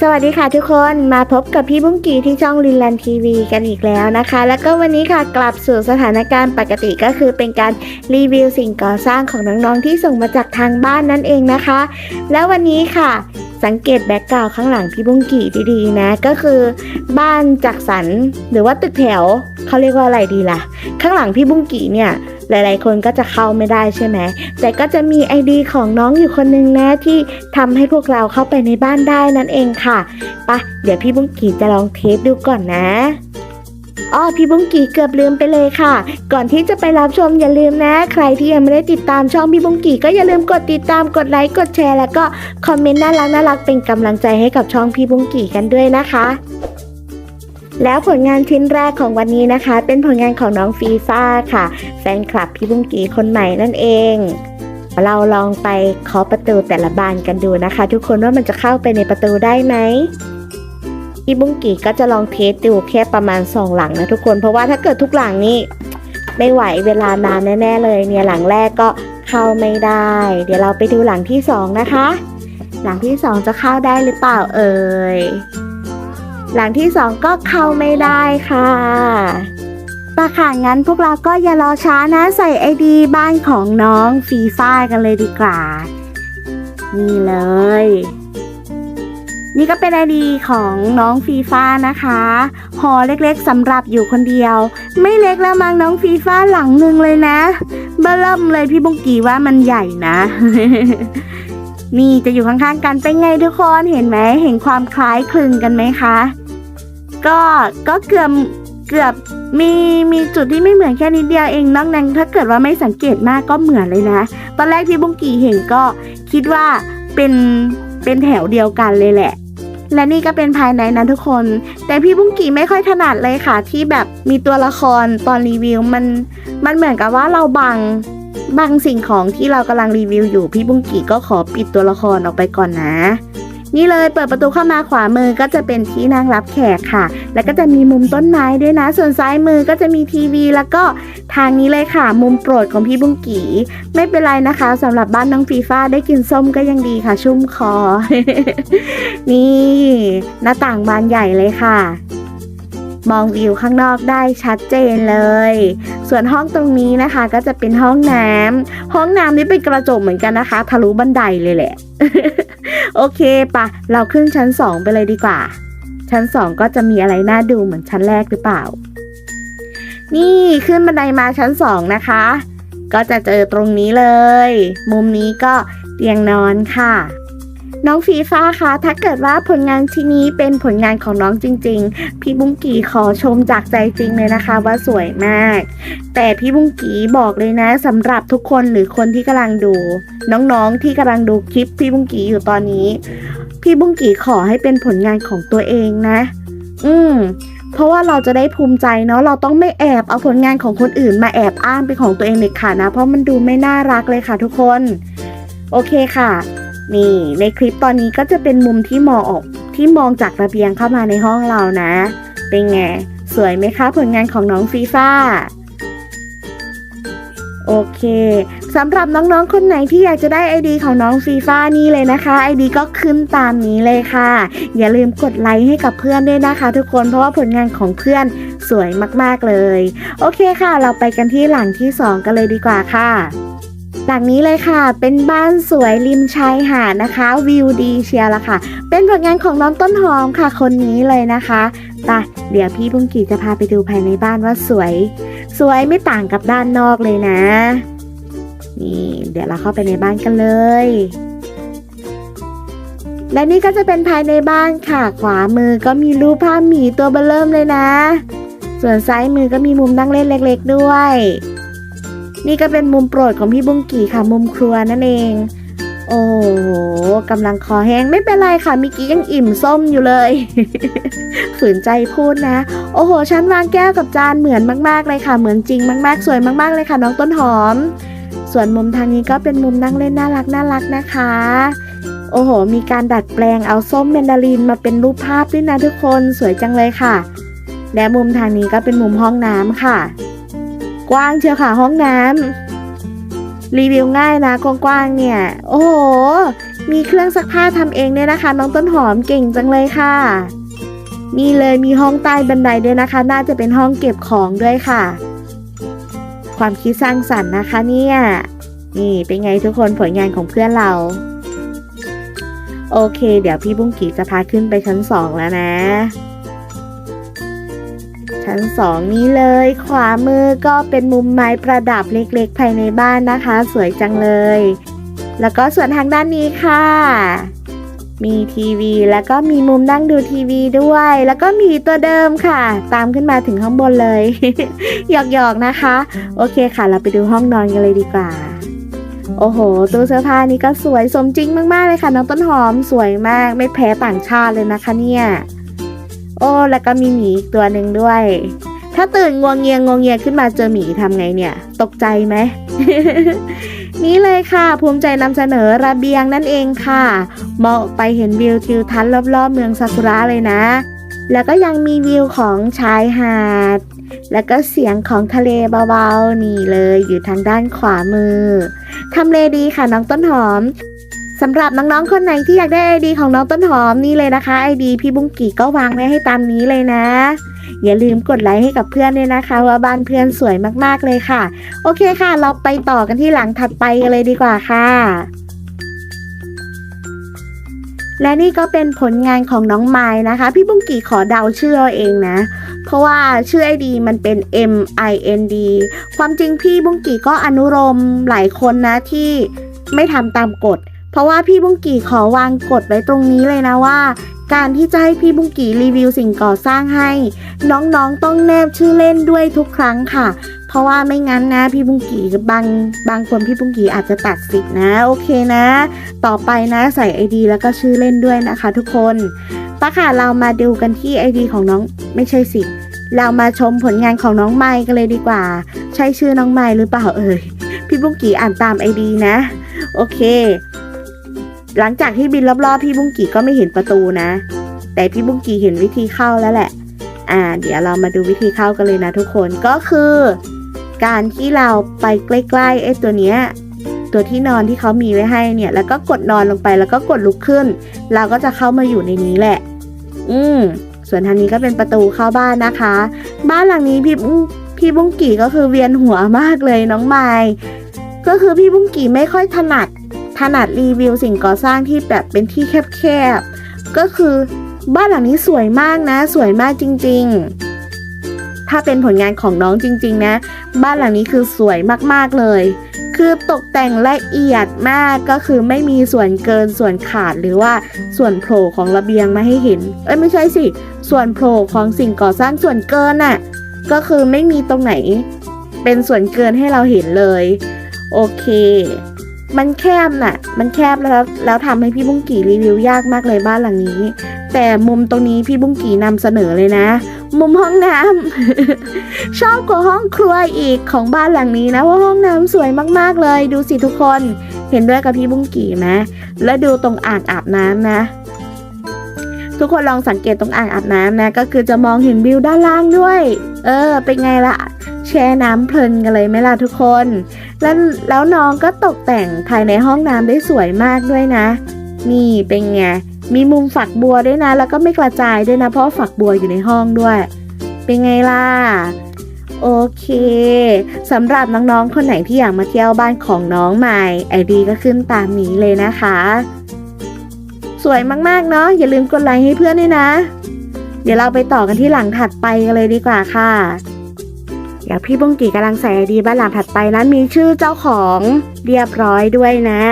สวัสดีค่ะทุกคนมาพบกับพี่บุ้งกีที่ช่องลินแลนทีวีกันอีกแล้วนะคะ แล้วก็วันนี้ค่ะกลับสู่สถานการณ์ปกติก็คือเป็นการรีวิวสิ่งก่อสร้างของน้องๆที่ส่งมาจากทางบ้านนั่นเองนะคะ แล้ววันนี้ค่ะ สังเกตแบ็กกราวข้างหลังพี่บุ้งกีดีๆนะก็คือ บ้านจักสันหรือว่าตึกแถวเขาเรียกว่าอะไรดีล่ะ ข้างหลังพี่บุ้งกีเนี่ย หลายๆ คนก็จะเข้าไม่ได้ใช่ไหม แต่ก็จะมีไอดีของน้องอยู่คนนึงนะที่ทำให้พวกเราเข้าไปในบ้านได้นั่นเองค่ะปะเดี๋ยวพี่บุ้งกีจะลองเทสดูก่อนนะอ้อพี่บุ้งกีเกือบลืมไปเลยค่ะ ก่อนที่จะไปรับชมอย่าลืมนะ ใครที่ยังไม่ได้ติดตามช่องพี่บุ้งกีก็อย่าลืมกดติดตามกดไลค์กดแชร์แล้วก็คอมเมนต์น่ารักน่ารักเป็นกำลังใจให้กับช่องพี่บุ้งกีกันด้วยนะคะ แล้วผลงานชิ้นแรกของวันนี้นะคะ เป็นผลงานของน้องฟีฟ่าค่ะ แฟนคลับพี่บุ้งกีคนใหม่นั่นเอง เราลองไปเคาะประตูแต่ละบานกันดูนะคะ ทุกคนว่ามันจะเข้าไปในประตูได้ไหมพี่บุ้งกีก็จะลองเทสดูแค่ประมาณสองหลังนะทุกคน เพราะว่าถ้าเกิดทุกหลังนี่ไม่ไหวเวลานานแน่ ๆ เลยเนี่ยหลังแรกก็เข้าไม่ได้ เดี๋ยวเราไปดูหลังที่สองนะคะ หลังที่สองจะเข้าได้หรือเปล่าเอ่ย หลังที่สองก็เข้าไม่ได้ค่ะปะค่ะงั้นพวกเราก็อย่ารอช้านะใส่ไอดีบ้านของน้องฟีฟ่ากันเลยดีกว่า นี่เลย นี่ก็เป็นไอดีของน้องฟีฟ่านะคะหอเล็กๆสำหรับอยู่คนเดียว ไม่เล็กแล้วมั้งน้องฟีฟ่าหลังหนึ่งเลยนะเบิ่มเลยพี่บุงกีว่ามันใหญ่นะนี่จะอยู่ข้างๆกันเป็นไงทุกคนเห็นไหมเห็นความคล้ายคลึงกันไหมคะ ก็ก็เกือบเกือบมีมีจุดที่ไม่เหมือนแค่นิดเดียวเองนอกนั้นถ้าเกิดว่าไม่สังเกตมากก็เหมือนเลยนะ ตอนแรกที่บุ้งกีเห็นก็คิดว่าเป็นเป็นแถวเดียวกันเลยแหละ และนี่ก็เป็นภายในนะทุกคน แต่พี่บุ้งกีไม่ค่อยถนัดเลยค่ะ ที่แบบมีตัวละครตอนรีวิวมันมันเหมือนกับว่าเราบังบางสิ่งของที่เรากำลังรีวิวอยู่พี่บุ้งกีก็ขอปิดตัวละครออกไปก่อนนะ นี่เลยเปิดประตูเข้ามาขวามือก็จะเป็นที่นั่งรับแขกค่ะ แล้วก็จะมีมุมต้นไม้ด้วยนะ ส่วนซ้ายมือก็จะมีทีวี แล้วก็ทางนี้เลยค่ะ มุมโปรดของพี่บุ้งกีไม่เป็นไรนะคะสำหรับบ้านน้องฟีฟ้าได้กินส้มก็ยังดีค่ะ ชุ่มคอ นี่ หน้าต่างบานใหญ่เลยค่ะ มองวิวข้างนอกได้ชัดเจนเลย ส่วนห้องตรงนี้นะคะ ก็จะเป็นห้องน้ำห้องน้ำนี่เป็นกระจกเหมือนกันนะคะ ทะลุบันไดเลยแหละ โอเคปะเราขึ้นชั้นสองไปเลยดีกว่า ชั้นสองก็จะมีอะไรน่าดูเหมือนชั้นแรกหรือเปล่า นี่ขึ้นบันไดมาชั้นสองนะคะ ก็จะเจอตรงนี้เลย มุมนี้ก็เตียงนอนค่ะ น้องฟีฟ้าคะถ้าเกิดว่าผลงานชิ้นนี้เป็นผลงานของน้องจริง ๆ พี่บุ้งกีขอชมจากใจจริงเลยนะคะ ว่าสวยมาก แต่พี่บุ้งกีบอกเลยนะสำหรับทุกคนหรือคนที่กำลังดู น้องๆที่กำลังดูคลิปพี่บุ้งกีอยู่ตอนนี้ พี่บุ้งกีขอให้เป็นผลงานของตัวเองนะ อืมเพราะว่าเราจะได้ภูมิใจเนาะเราต้องไม่แอบเอาผลงานของคนอื่นมาแอบอ้างเป็นของตัวเองเด็ดขาดนะ เพราะมันดูไม่น่ารักเลยค่ะทุกคน โอเคค่ะ นี่ ในคลิปตอนนี้ก็จะเป็นมุมที่มองออกที่มองจากระเบียงเข้ามาในห้องเรานะ เป็นไง สวยไหมคะผลงานของน้องฟีฟ่าโอเคสำหรับน้องๆ คนไหนที่อยากจะได้ ID ของน้องฟีฟ่านี่เลยนะคะ ID ก็ขึ้นตามนี้เลยค่ะ อย่าลืมกดไลค์ให้กับเพื่อนด้วยนะคะ ทุกคนเพราะว่าผลงานของเพื่อนสวยมากๆเลย โอเคค่ะ เราไปกันที่หลังที่ 2 กันเลยดีกว่าค่ะ หลังนี้เลยค่ะ เป็นบ้านสวยริมชายหาดนะคะ วิวดีเชียร์ละค่ะ เป็นผลงานของน้องต้นหอมค่ะ คนนี้เลยนะคะไปเดี๋ยวพี่บุ้งกีจะพาไปดูภายในบ้านว่าสวย สวยไม่ต่างกับด้านนอกเลยนะ นี่เดี๋ยวเราเข้าไปในบ้านกันเลย และนี่ก็จะเป็นภายในบ้านค่ะ ขวามือก็มีรูปภาพหมีตัวเบลเริ่มเลยนะ ส่วนซ้ายมือก็มีมุมนั่งเล่นเล็ก ๆ ด้วย นี่ก็เป็นมุมโปรดของพี่บุ้งกี่ค่ะ มุมครัวนั่นเอง โอ้โหกำลังคอแห้งไม่เป็นไรค่ะมิกี้ยังอิ่มส้มอยู่เลย ฝืนใจพูดนะ โอ้โหชั้นวางแก้วกับจานเหมือนมาก ๆ เลยค่ะ เหมือนจริงมาก ๆ สวยมาก ๆ เลยค่ะน้องต้นหอม ส่วนมุมทางนี้ก็เป็นมุมนั่งเล่นน่ารักน่ารักนะคะ โอ้โห มีการดัดแปลงเอาส้มแมนดารินมาเป็นรูปภาพด้วยนะทุกคนสวยจังเลยค่ะ และมุมทางนี้ก็เป็นมุมห้องน้ำค่ะ กว้างเชียวค่ะห้องน้ำรีวิวง่ายนะกว้างๆเนี่ย โอ้โห มีเครื่องซักผ้าทำเองด้วยนะคะ น้องต้นหอมเก่งจังเลยค่ะ นี่เลยมีห้องใต้บันไดด้วยนะคะ น่าจะเป็นห้องเก็บของด้วยค่ะ ความคิดสร้างสรรค์นะคะเนี่ย นี่เป็นไงทุกคนผลงานของเพื่อนเราโอเค เดี๋ยวพี่บุ้งกีจะพาขึ้นไปชั้นสองแล้วนะ ชั้นสองนี้เลย ขวามือก็เป็นมุมไม้ประดับเล็กๆ ภายในบ้านนะคะ สวยจังเลย แล้วก็ส่วนทางด้านนี้ค่ะ มีทีวีแล้วก็มีมุมนั่งดูทีวีด้วย แล้วก็มีตัวเดิมค่ะ ตามขึ้นมาถึงข้างบนเลย หยอกๆนะคะ โอเคค่ะ เราไปดูห้องนอนกันเลยดีกว่าโอ้โห ตู้เสื้อผ้านี่ก็สวยสมจริงมาก ๆ เลยค่ะ น้องต้นหอมสวยมากไม่แพ้ต่างชาติเลยนะคะเนี่ย โอ้ แล้วก็มีหมีอีกตัวหนึ่งด้วย ถ้าตื่นงวงเงียงงวงเงียขึ้นมาเจอหมีทำไงเนี่ย ตกใจไหมนี่เลยค่ะ ภูมิใจนำเสนอระเบียงนั่นเองค่ะมองอไปเห็นวิวทิวทัศน์รอบๆ เมืองซากุระเลยนะ แล้วก็ยังมีวิวของชายหาด แล้วก็เสียงของทะเลเบาๆ นี่เลยอยู่ทางด้านขวามือทำเลดีค่ะน้องต้นหอม สำหรับน้องๆ คนไหนที่อยากได้ไอดีของน้องต้นหอมนี่เลยนะคะไอดีพี่บุ้งกี่ก็วางไว้ให้ตามนี้เลยนะ อย่าลืมกดไลค์ให้กับเพื่อนด้วยนะคะ ว่าบ้านเพื่อนสวยมากๆเลยค่ะ โอเคค่ะ เราไปต่อกันที่หลังถัดไปกันเลยดีกว่าค่ะ และนี่ก็เป็นผลงานของน้องไม้นะคะ พี่บุ้งกี่ขอเดาชื่อเอาเองนะ เพราะว่าชื่อไอดีมันเป็น M I N D ความจริงพี่บุ้งกี่ก็อนุโลมหลายคนนะที่ไม่ทำตามกฎ เพราะว่าพี่บุ้งกี่ขอวางกฎไว้ตรงนี้เลยนะว่า การที่จะให้พี่บุ้งกี่รีวิวสิ่งก่อสร้างให้ น้องๆต้องแนบชื่อเล่นด้วยทุกครั้งค่ะ เพราะว่าไม่งั้นนะพี่บุ้งกี่บางบางคนพี่บุ้งกี่อาจจะตัดสิทธิ์นะโอเคนะ ต่อไปนะใส่ ID แล้วก็ชื่อเล่นด้วยนะคะ ทุกคนปะค่ะเรามาดูกันที่ ID ของน้องไม่ใช่สิเรามาชมผลงานของน้องไมค์กันเลยดีกว่า ใช่ชื่อน้องไมค์หรือเปล่าเอ่ยพี่บุ้งกี่อ่านตาม ID นะ โอเค หลังจากที่บินรอบๆพี่บุ้งกี่ก็ไม่เห็นประตูนะ แต่พี่บุ้งกี่เห็นวิธีเข้าแล้วแหละ อ่า เดี๋ยวเรามาดูวิธีเข้ากันเลยนะทุกคนก็คือ การที่เราไปใกล้ๆไอ้ตัวเนี้ยตัวที่นอนที่เขามีไว้ให้เนี่ย แล้วก็กดนอนลงไปแล้วก็กดลุกขึ้น เราก็จะเข้ามาอยู่ในนี้แหละ อืมส่วนทางนี้ก็เป็นประตูเข้าบ้านนะคะ บ้านหลังนี้พี่บุ้งพี่บุ้งกี่ก็คือเวียนหัวมากเลยน้องไม้ก็คือพี่บุ้งกี่ไม่ค่อยถนัด ถนัดรีวิวสิ่งก่อสร้างที่แบบเป็นที่แคบๆ ก็คือบ้านหลังนี้สวยมากนะ สวยมากจริง ๆ ถ้าเป็นผลงานของน้องจริง ๆ นะ บ้านหลังนี้คือสวยมากๆเลย คือตกแต่งละเอียดมากก็คือไม่มีส่วนเกินส่วนขาดหรือว่าส่วนโผล่ของระเบียงมาให้เห็น เอ้ยไม่ใช่สิ ส่วนโผล่ของสิ่งก่อสร้างส่วนเกินน่ะ ก็คือไม่มีตรงไหน เป็นส่วนเกินให้เราเห็นเลย โอเค มันแคบน่ะ มันแคบแล้วแล้วทำให้พี่บุ้งกี่รีวิวยากมากเลยบ้านหลังนี้ แต่มุมตรงนี้พี่บุ้งกี่นำเสนอเลยนะ มุมห้องน้ำ ชอบกว่าห้องครัวอีกของบ้านหลังนี้นะว่าห้องน้ำสวยมากๆเลย ดูสิทุกคน เห็นด้วยกับพี่บุ้งกี่ไหมแล้วดูตรงอ่างอาบน้ำนะทุกคนลองสังเกตตรงอ่างอาบน้ำนะ ก็คือจะมองเห็นวิวด้านล่างด้วย เออ เป็นไงล่ะ แช่น้ำเพลินกันเลยไหมล่ะทุกคน แล้วแล้วน้องก็ตกแต่งภายในห้องน้ำได้สวยมากด้วยนะ นี่เป็นไง มีมุมฝักบัวด้วยนะ แล้วก็ไม่กระจายด้วยนะ เพราะฝักบัวอยู่ในห้องด้วย เป็นไงล่ะโอเคสำหรับน้องๆคนไหนที่อยากมาเที่ยวบ้านของน้องใหม่ไอดีก็ขึ้นตามนี้เลยนะคะ สวยมากๆเนาะอย่าลืมกดไลค์ให้เพื่อนด้วยนะ เดี๋ยวเราไปต่อกันที่หลังถัดไปกันเลยดีกว่าค่ะ เดี๋ยวพี่บุ้งกีกำลังใส่ไอดีบ้านหลังถัดไปนั้นมีชื่อเจ้าของเรียบร้อยด้วยนะ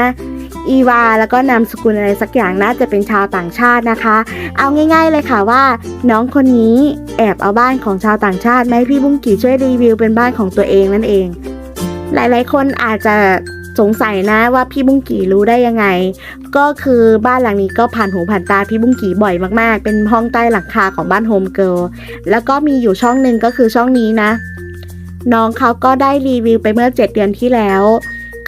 อีวาแล้วก็นามสกุลอะไรสักอย่างน่าจะเป็นชาวต่างชาตินะคะ เอาง่าย ๆเลยค่ะว่า น้องคนนี้แอบเอาบ้านของชาวต่างชาติมาให้พี่บุ้งกี่ช่วยรีวิวเป็นบ้านของตัวเองนั่นเอง หลายๆ คนอาจจะสงสัยนะว่าพี่บุ้งกี่รู้ได้ยังไง ก็คือบ้านหลังนี้ก็ผ่านหูผ่านตาพี่บุ้งกี่บ่อยมากๆ เป็นห้องใต้หลังคาของบ้านโฮมเกิลแล้วก็มีอยู่ช่องหนึ่งก็คือช่องนี้นะ น้องเขาก็ได้รีวิวไปเมื่อ 7 เดือนที่แล้ว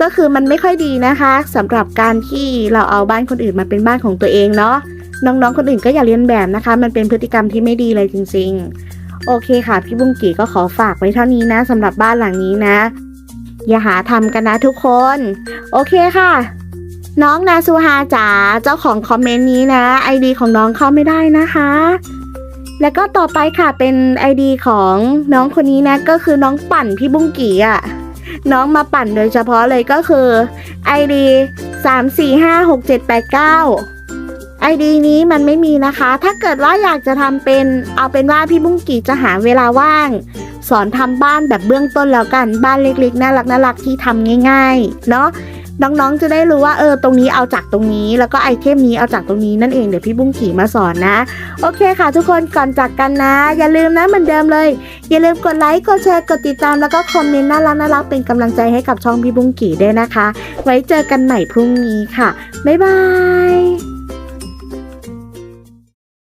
ก็คือมันไม่ค่อยดีนะคะสำหรับการที่เราเอาบ้านคนอื่นมาเป็นบ้านของตัวเองเนาะน้องๆคนอื่นก็อย่าเลียนแบบนะคะ มันเป็นพฤติกรรมที่ไม่ดีเลยจริง ๆ โอเคค่ะ พี่บุ้งกี่ก็ขอฝากไว้เท่านี้นะสำหรับบ้านหลังนี้นะ อย่าหาทำกันนะทุกคน โอเคค่ะ น้องนาซูฮาจ๋าเจ้าของคอมเมนต์นี้นะไอดีของน้องเข้าไม่ได้นะคะ แล้วก็ต่อไปค่ะเป็นไอดีของน้องคนนี้นะก็คือน้องปั่นพี่บุ้งกี่อะน้องมาปั่นโดยเฉพาะเลยก็คือ ID 3 4 5 6 7 8 9 ID นี้มันไม่มีนะคะ ถ้าเกิดว่าอยากจะทำเป็นเอาเป็นว่าพี่บุ้งกี่จะหาเวลาว่าง สอนทำบ้านแบบเบื้องต้นแล้วกันบ้านเล็กๆน่ารักน่ารักที่ทำง่าย ๆ เนาะ น้องๆจะได้รู้ว่าเออตรงนี้เอาจากตรงนี้แล้วก็ไอเทมนี้เอาจากตรงนี้นั่นเองเดี๋ยวพี่บุ้งขี่มาสอนนะ โอเคค่ะทุกคนก่อนจากกันนะ อย่าลืมนะเหมือนเดิมเลย อย่าลืมกดไลค์กดแชร์กดติดตามแล้วก็คอมเมนต์น่ารักน่ารักเป็นกำลังใจให้กับช่องพี่บุ้งกี่ด้วยนะคะ ไว้เจอกันใหม่พรุ่งนี้ค่ะบ๊ายบาย